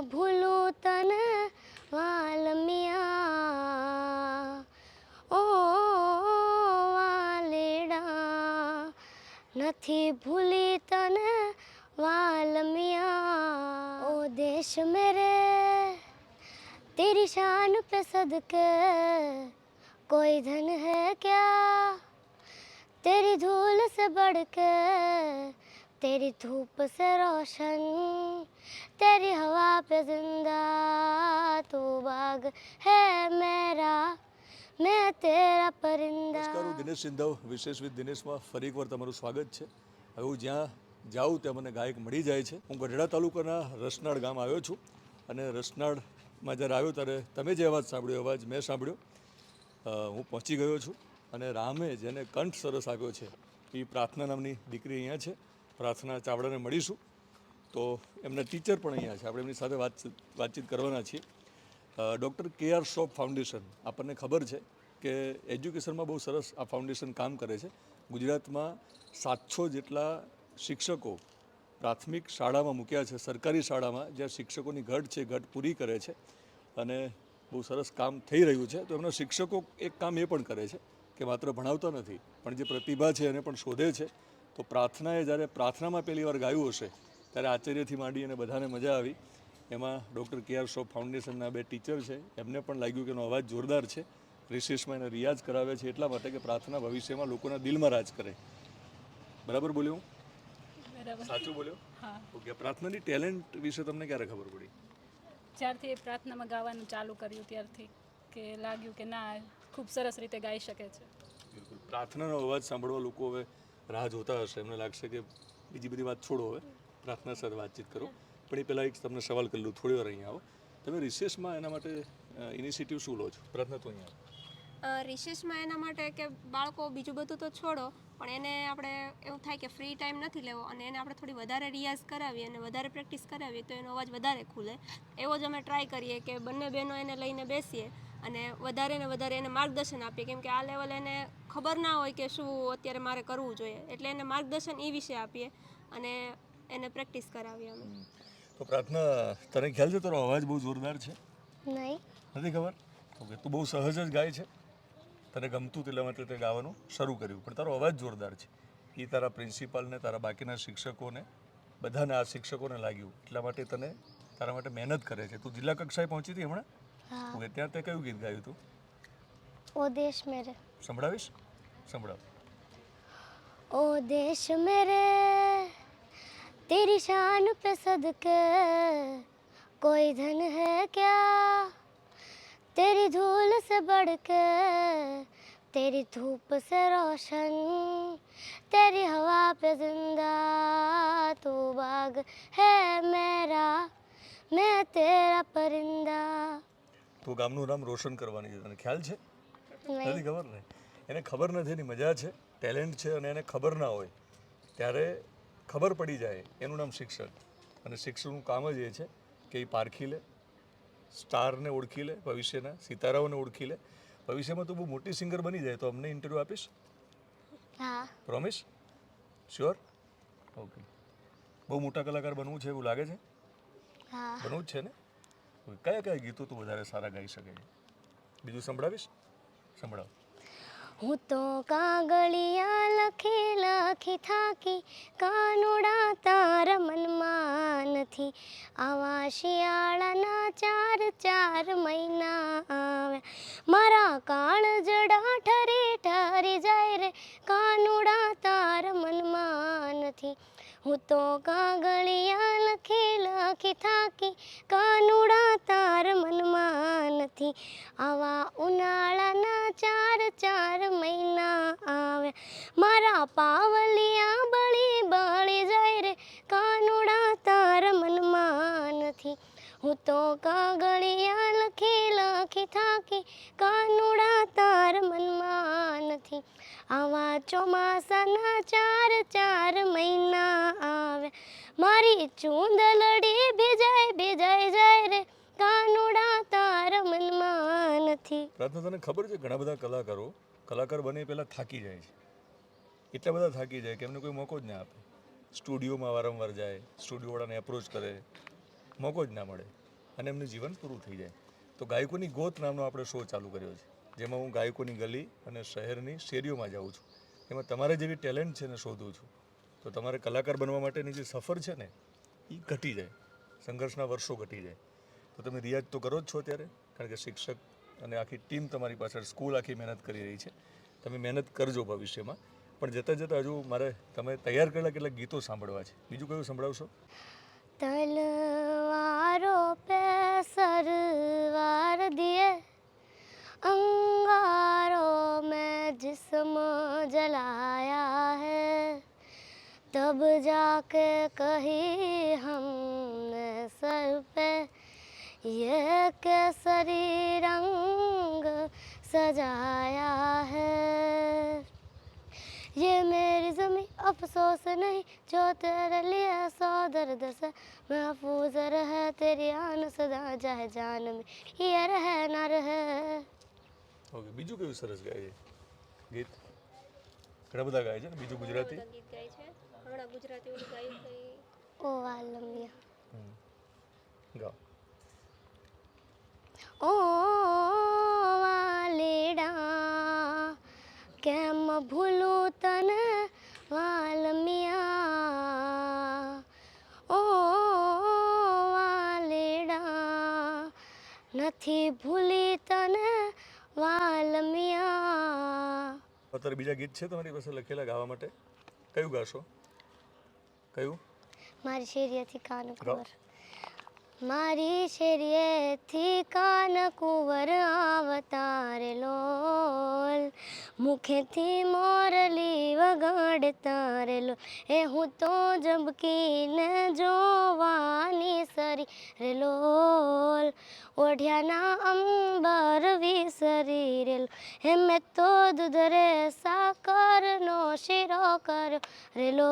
ભૂલું તને વાલમિયા ઓ વાલેડા નથી ભૂલી તને વાલમિયા ઓ દેશ મેરે तेरी शान पे सदके कोई धन है क्या तेरी धूल से बढ़ के तेरी धूप से रोशन तेरी हवा पे जिंदा तू बाग है मेरा मैं तेरा परिंदा નમસ્કાર હું દિનેશ સિંધવ વિશેષ વિથ દિનેશમાં ફરી એકવાર તમારું સ્વાગત છે હવે હું જ્યાં જાઉં ત્યાં મને ગાયક મળી જાય છે હું ગઢડા તાલુકાના રસનાળ ગામ આવ્યો છું અને રસનાળમાં જ્યારે આવ્યો ત્યારે તમે જે અવાજ સાંભળ્યો એ અવાજ મેં સાંભળ્યો અ, હું પહોંચી ગયો છું અને રામે જેને કંઠ સરસ આપ્યો છે એ પ્રાર્થના નામની દીકરી અહીંયા છે પ્રાર્થના ચાવડાને મળીશું. તો એમના ટીચર પણ અહીંયા છે. આપણે એમની સાથે વાતચીત વાતચીત કરવાના છીએ. ડૉક્ટર કે આર શોપ ફાઉન્ડેશન, આપણને ખબર છે કે એજ્યુકેશનમાં બહુ સરસ આ ફાઉન્ડેશન કામ કરે છે. ગુજરાતમાં સાતસો જેટલા શિક્ષકો પ્રાથમિક શાળામાં મૂક્યા છે, સરકારી શાળામાં, જ્યાં શિક્ષકોની ઘટ છે, ઘટ પૂરી કરે છે અને બહુ સરસ કામ થઈ રહ્યું છે. તો એમના શિક્ષકો એક કામ એ પણ કરે છે કે માત્ર ભણાવતા નથી, પણ જે પ્રતિભા છે એને પણ શોધે છે. તો પ્રાર્થનાએ જ્યારે પ્રાર્થનામાં પહેલી વાર ગાયું હશે ત્યારે આચાર્યથી માંડી અને બધાને મજા આવી. એમાં ડૉક્ટર કે આર શોપ ફાઉન્ડેશનના બે ટીચર છે એમને પણ લાગ્યું કે એનો અવાજ જોરદાર છે. રિસેસમાં એને રિયાઝ કરાવે છે એટલા માટે કે પ્રાર્થના ભવિષ્યમાં લોકોના દિલમાં રાજ કરે. બરાબર બોલ્યો સાચું બોલ્યો? હા. ઓકે પ્રાર્થનાની ટેલેન્ટ વિશે તમને ક્યારે ખબર પડી? જ્યારથી પ્રાર્થનામાં ગાવાનું ચાલુ કર્યું ત્યારથી કે લાગ્યું કે ના ખૂબ સરસ રીતે ગાઈ શકે છે. બિલકુલ. પ્રાર્થનાનો અવાજ સાંભળવા લોકો હવે રાહ જોતા હશે. એમને લાગશે કે બીજી બધી વાત છોડો હવે. પ્રાર્થના સાથે વાતચીત કરો. પણ એ પહેલાં એક તમને સવાલ કરી લઉં, થોડી વાર અહીંયા આવો. તમે રિસેસમાં એના માટે ઇનિશિયેટિવ શું લો છો? પ્રાર્થના તો અહીંયા રિસેસમાં એના માટે કે બાળકો બીજું બધું તો છોડો, પણ એને આપણે એવું થાય કે ફ્રી ટાઈમ નથી લેવો અને એને આપણે થોડી વધારે રિયાઝ કરાવીએ અને વધારે પ્રેક્ટિસ કરાવીએ તો એનો અવાજ વધારે ખુલે. એવો જ અમે ટ્રાય કરીએ કે બંને બહેનો એને લઈને બેસીએ. અને વધારે ને વધારે એને માર્ગદર્શન આપીએ કેમ કે આ લેવલે એને ખબર ના હોય કે શું અત્યારે મારે કરવું જોઈએ. એટલે એને માર્ગદર્શન એ વિશે આપીએ અને એને પ્રેક્ટિસ કરાવીએ અમે. તો પ્રાર્થના તને ખ્યાલ છે તારો અવાજ બહુ જોરદાર છે? નહીં. નથી ખબર? ઓકે તું બહુ સહજ જ ગાય છે. તને ગમતું તેટલા માટે તે ગાવાનું શરૂ કર્યું. પણ તારો અવાજ જોરદાર છે. એ તારા પ્રિન્સિપાલને તારા બાકીના શિક્ષકોને બધાને આ શિક્ષકોને લાગ્યું. એટલા માટે તને તારા માટે મહેનત કરે છે. તું જિલ્લા કક્ષાએ પહોંચી હતી હમણાં? ઓકે ત્યાં તે કયું ગીત ગાયું તું ओ देश मेरे સંભળાવીશ સંભળાવ ओ देश मेरे तेरी शान पे सदके कोई धन है क्या तेरी धूल से बढ़ के तेरी धूप से रोशन तेरी हवा पे जिंदा तू बाग है मेरा मैं तेरा परिंदा તો ગામનું નામ રોશન કરવાની છે. તને ખ્યાલ છે? નથી ખબર ને? એને ખબર નથી એની મજા છે ટેલેન્ટ છે અને એને ખબર ના હોય ત્યારે ખબર પડી જાય. એનું નામ શિક્ષક અને શિક્ષકનું કામ જ એ છે કે એ પારખી લે સ્ટારને ઓળખી લે ભવિષ્યના સિતારાઓને ઓળખી લે. ભવિષ્યમાં તું બહુ મોટી સિંગર બની જાય તો અમને ઇન્ટરવ્યૂ આપીશ? હા. પ્રોમિસ શ્યોર ઓકે બહુ મોટા કલાકાર બનવું છે એવું લાગે છે? બનવું જ છે ને? કયા કયા ગીતો તું વધારે સારા ગાઈ શકે બીજું સંભળાવીશ? સંભળાવ. હું તો કાગળિયા લખી લખી થાકી, કાનુડા તાર મનમાં નથી. આવા શિયાળાના ચાર ચાર મહિના આવ્યા. મારા કાળ જડા ઠરી ઠરી જાય રે, કાનુડા તાર મનમાં નથી. હું તો કાગળિયા લખી લખી થાકી, કાનુડા નથી આવા ઉનાળાના ચાર ચાર મહિના આવે મારા પાવલિયા બળી બળી જાય રે, કાનુડા તાર મનમાં નથી. હું તો કાગળિયા લખી લખી થાકી, કાનુડા તાર મનમાં નથી. આવા ચોમાસાના ચાર ચાર મહિના આવે મારી ચૂંદલડી ભેજાય ભેજાય જાય રે કાનુડા તારા મનમાં નથી. પ્રાર્થના તને ખબર છે ઘણા બધા કલાકારો, કલાકાર બને પહેલાં થાકી જાય છે. એટલા બધા થાકી જાય કે એમને કોઈ મોકો જ ના આપે. સ્ટુડિયોમાં વારંવાર જાય, સ્ટુડિયોવાળાને એપ્રોચ કરે, મોકો જ ના મળે અને એમનું જીવન પૂરું થઈ જાય. તો ગાયકોની ગોત નામનો આપણે શો ચાલુ કર્યો છે. જેમાં હું ગાયકોની ગલી અને શહેરની શેરીઓમાં જાઉં છું. એમાં તમારે જેવી ટેલેન્ટ છે ને શોધું છું. તો તમારે કલાકાર બનવા માટેની જે સફર છે ને એ ઘટી જાય. સંઘર્ષના વર્ષો ઘટી જાય. તો તમે રિયાઝ તો કરો જ છો અત્યારે કારણ કે શિક્ષક અને આખી ટીમ તમારી પાછળ સ્કૂલ આખી મહેનત કરી રહી છે તમે મહેનત કરજો ભવિષ્યમાં પણ જતાં જતાં હજુ મારે તમે તૈયાર કરેલા કેટલાક ગીતો સાંભળવા છે બીજું કયું સંભળાવશો तलवारों पे सरवार दिए अंगारों में जिस्म जलाया है तब जाके कही ये केसरी रंग सजाया है ये मेरी जमी अफसोस नहीं जो तेरे लिए सौ दर्द से महफूज रहे तेरी आन सदा जाए जान में ये रहे न रहे ઓકે બીજું કયું સરસ ગાય છે ગીત ઘણા બધા ગાય છે ને બીજું ગુજરાતી ગીત ગાય છે હમણાં ગુજરાતી ઓલું ગાયું કઈ ओ वालमिया ગાઓ ઓ વાલેડા કેમ ભૂલું તને વાલમિયા? ઓ વાલેડા નથી ભૂલી તને વાલમિયા? અત્યારે બીજા ગીત છે તમારી પાસે લખેલા ગાવા માટે? કયું ગાશો? કયું? મારી શેરિયાથી કાનકુંવર મારી શેરીએથી કાન કુંવર આવતાર લોલ. મુખેથી મોરલી વગાડતા રેલો એ હું તો જબકીને જોવાની સરી રેલો. ઓઢિયાના અંબર વિસરી રેલો. હે મેં તો દૂધ રે સાકરનો શીરો કર્યો રેલો.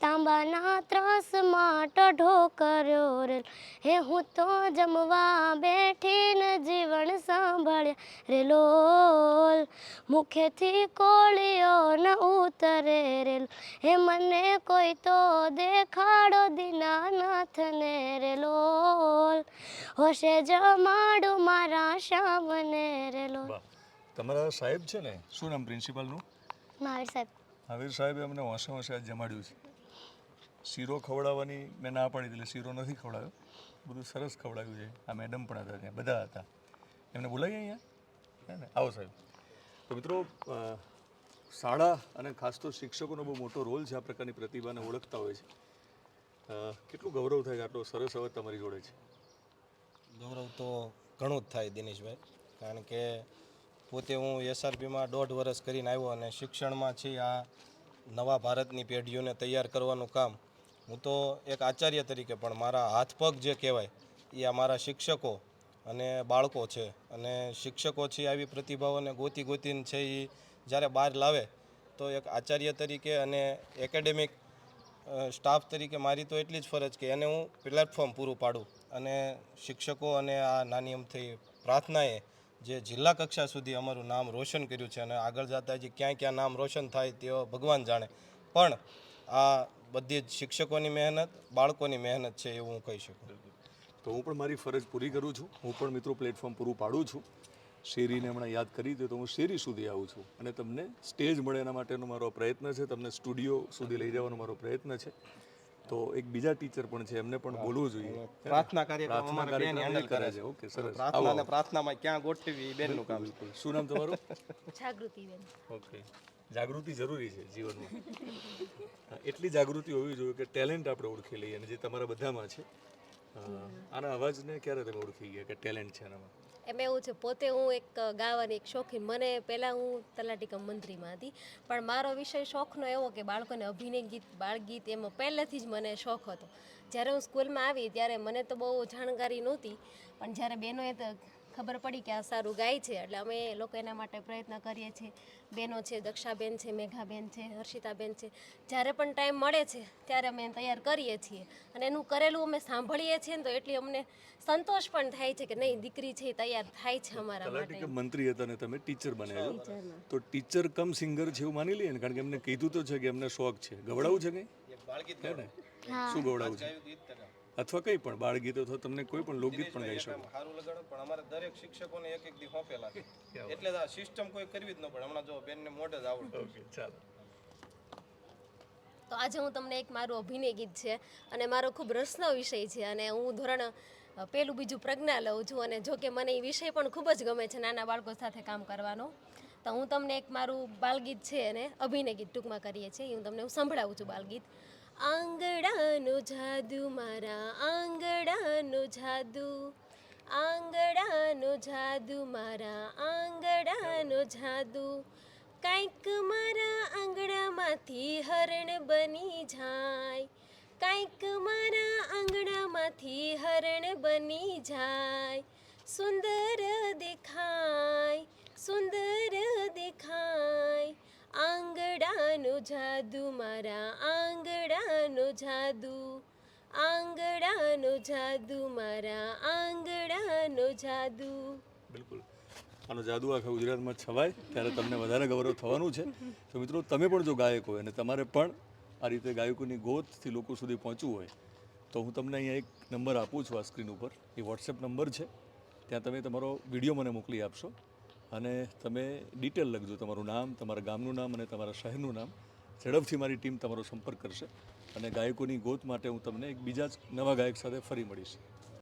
તાંબાના ત્રાસમાં ટઢો કર્યો રેલો. હે હું તો જમવા બેઠીને જીવન સાંભળ્યા રે લોલ મુખેથી કોળીઓ ન ઉતરે રેલ. હે મને કોઈ તો દેખાડો દીનાનાથને રેલો. હોશે જમાડું મારા શ્યામને રે લોલ તમારા સાહેબ છે ને? શું નામ પ્રિન્સિપાલનું મહાવીર સાહેબ. મહાવીર સાહેબે અમને હોંશે હોંશે આજ જમાડ્યું છે. શીરો ખવડાવવાની મેં ના પાડી એટલે શીરો નથી ખવડાવ્યો. બધું સરસ ખવડાવ્યું છે. આ મેડમ પણ હતા ત્યાં બધા હતા. એમને બોલાવી અહીંયા? હે ને? આવો સાહેબ. તો મિત્રો શાળા અને ખાસ તો શિક્ષકોનો બહુ મોટો રોલ છે આ પ્રકારની પ્રતિભાને ઓળખતા હોય છે. કેટલું ગૌરવ થાય છે આટલો સરસ અવાજ તમારી જોડે છે? ગૌરવ તો ઘણું જ થાય દિનેશભાઈ, કારણ કે પોતે હું એસઆરપીમાં દોઢ વર્ષ કરીને આવ્યો અને શિક્ષણમાં છે આ નવા ભારતની પેઢીઓને તૈયાર કરવાનું કામ. હું તો એક આચાર્ય તરીકે પણ મારા હાથ પગ જે કહેવાય, એ આ મારા શિક્ષકો અને બાળકો છે અને શિક્ષકો છે આવી પ્રતિભાઓને ગોતી ગોતીને છે એ જ્યારે બહાર લાવે તો એક આચાર્ય તરીકે અને એકેડેમિક સ્ટાફ તરીકે મારી તો એટલી જ ફરજ કે એને હું પ્લેટફોર્મ પૂરું પાડું. અને શિક્ષકો અને આ નાની અમથી પ્રાર્થનાએ જે જિલ્લા કક્ષા સુધી અમારું નામ રોશન કર્યું છે અને આગળ જતાં જે ક્યાં ક્યાં નામ રોશન થાય તેઓ ભગવાન જાણે. પણ આ બધી જ શિક્ષકોની મહેનત, બાળકોની મહેનત છે એવું હું કહી શકું. તો હું પણ મારી ફરજ પૂરી કરું છું. હું પણ મિત્રો પ્લેટફોર્મ પૂરું પાડું છું. શેરીને હમણાં યાદ કરી દે તો હું શેરી સુધી આવું છું. અને તમને સ્ટેજ મળે એના માટેનો મારો પ્રયત્ન છે. તમને સ્ટુડિયો સુધી લઈ જવાનો મારો પ્રયત્ન છે. તો એક બીજા ટીચર પણ છે એમને પણ બોલવું જોઈએ. પ્રાર્થના કાર્યક્રમ કાર્યક્રમ કરે છે. ઓકે સરસ. પ્રાર્થના અને પ્રાર્થનામાં ક્યાં ગોઠવી એ બેનનું કામ બિલકુલ શું નામ તમારું? જાગૃતિબેન ઓકે. જાગૃતિ જરૂરી છે જીવનમાં. એટલી જાગૃતિ હોવી જોઈએ કે ટેલેન્ટ આપણે ઓળખી લઈએ અને જે તમારા બધામાં છે આના અવાજને ક્યારે તમે ઓળખી ગયા કે ટેલેન્ટ છે આનામાં? એમ એવું છે, પોતે હું એક ગાવાની એક શોખીન. મને પહેલાં હું તલાટી મંત્રીમાં હતી, પણ મારો વિષય શોખનો એવો કે બાળકોને અભિનય ગીત, બાળગીત એમાં પહેલેથી જ મને શોખ હતો. જ્યારે હું સ્કૂલમાં આવી, ત્યારે મને તો બહુ જાણકારી નહોતી, પણ જ્યારે બહેનોએ ખબર પડી કે આ સારું ગાય છે. એટલે અમે લોકો એના માટે પ્રયત્ન કરીએ છીએ. બહેનો છે દક્ષાબેન છે મેઘાબેન છે હર્ષિતાબેન છે. જ્યારે પણ ટાઈમ મળે છે ત્યારે અમે તૈયાર કરીએ છીએ. અને એનું કરેલું અમે સાંભળીએ છીએ ને તો એટલી અમને સંતોષ પણ થાય છે કે નહીં દીકરી છે એ તૈયાર થાય છે અમારા માટે. મંત્રી હતા ને તમે ટીચર બન્યા છો. તો ટીચર કમ સિંગર છે એવું માની લઈએ ને? કારણ કે એમને કીધું તો છે કે એમને શોખ છે. ગવડાવું છે કંઈ? શું ગવડાવું છે? અથવા કંઈ પણ બાળ ગીત અથવા તમને કોઈ પણ લોકગીત પણ ગાઈ શકો. સારું લગાડો પણ અમારે દરેક શિક્ષકોને એક એક દી સોંપેલા એટલે આ સિસ્ટમ કોઈ કરવી જ ન પડે. હમણાં જો બેનને મોઢે જ આવડે ઓકે ચાલો. તો આજે હું તમને એક મારું અભિનય ગીત છે અને મારો ખૂબ રસનો વિષય છે અને હું ધોરણ પહેલું પેલું બીજું પ્રજ્ઞા લઉં છું અને જો કે મને એ વિષય પણ ખૂબ જ ગમે છે નાના બાળકો સાથે કામ કરવાનો. તો હું તમને એક મારું બાલગીત છે અને અભિનય ગીત ટૂંકમાં કરીએ છીએ. એ હું તમને હું સંભળાવું છું બાલગીત આંગણાનો જાદુ, મારા આંગણાનો જાદુ. આંગણાનો જાદુ, મારા આંગણાનો જાદુ. કાંઈક મારા આંગણામાંથી હરણ બની જાય. કાંઈક મારા આંગણામાંથી હરણ બની જાય. સુંદર દેખાય સુંદર દેખાય. આંગણાનો જાદુ, મારા આંગડાનું જાદુ. આંગણાનો જાદુ, મારા આંગણાનો જાદુ. બિલકુલ. આનો જાદુ આખા ગુજરાતમાં છવાય, ત્યારે તમને વધારે ગૌરવ થવાનું છે. તો મિત્રો, તમે પણ જો ગાયક હોય અને તમારે પણ આ રીતે ગાયકોની ગોતથી લોકો સુધી પહોંચવું હોય, તો હું તમને અહીંયા એક નંબર આપું છું આ સ્ક્રીન ઉપર. એ વોટ્સએપ નંબર છે. ત્યાં તમે તમારો વીડિયો મને મોકલી આપશો. અને તમે ડિટેલ લખજો તમારું નામ, તમારા ગામનું નામ અને તમારા શહેરનું નામ. ઝડપથી મારી ટીમ તમારો સંપર્ક કરશે અને ગાયકોની ગોત માટે હું તમને એક બીજા જ નવા ગાયક સાથે ફરી મળીશ.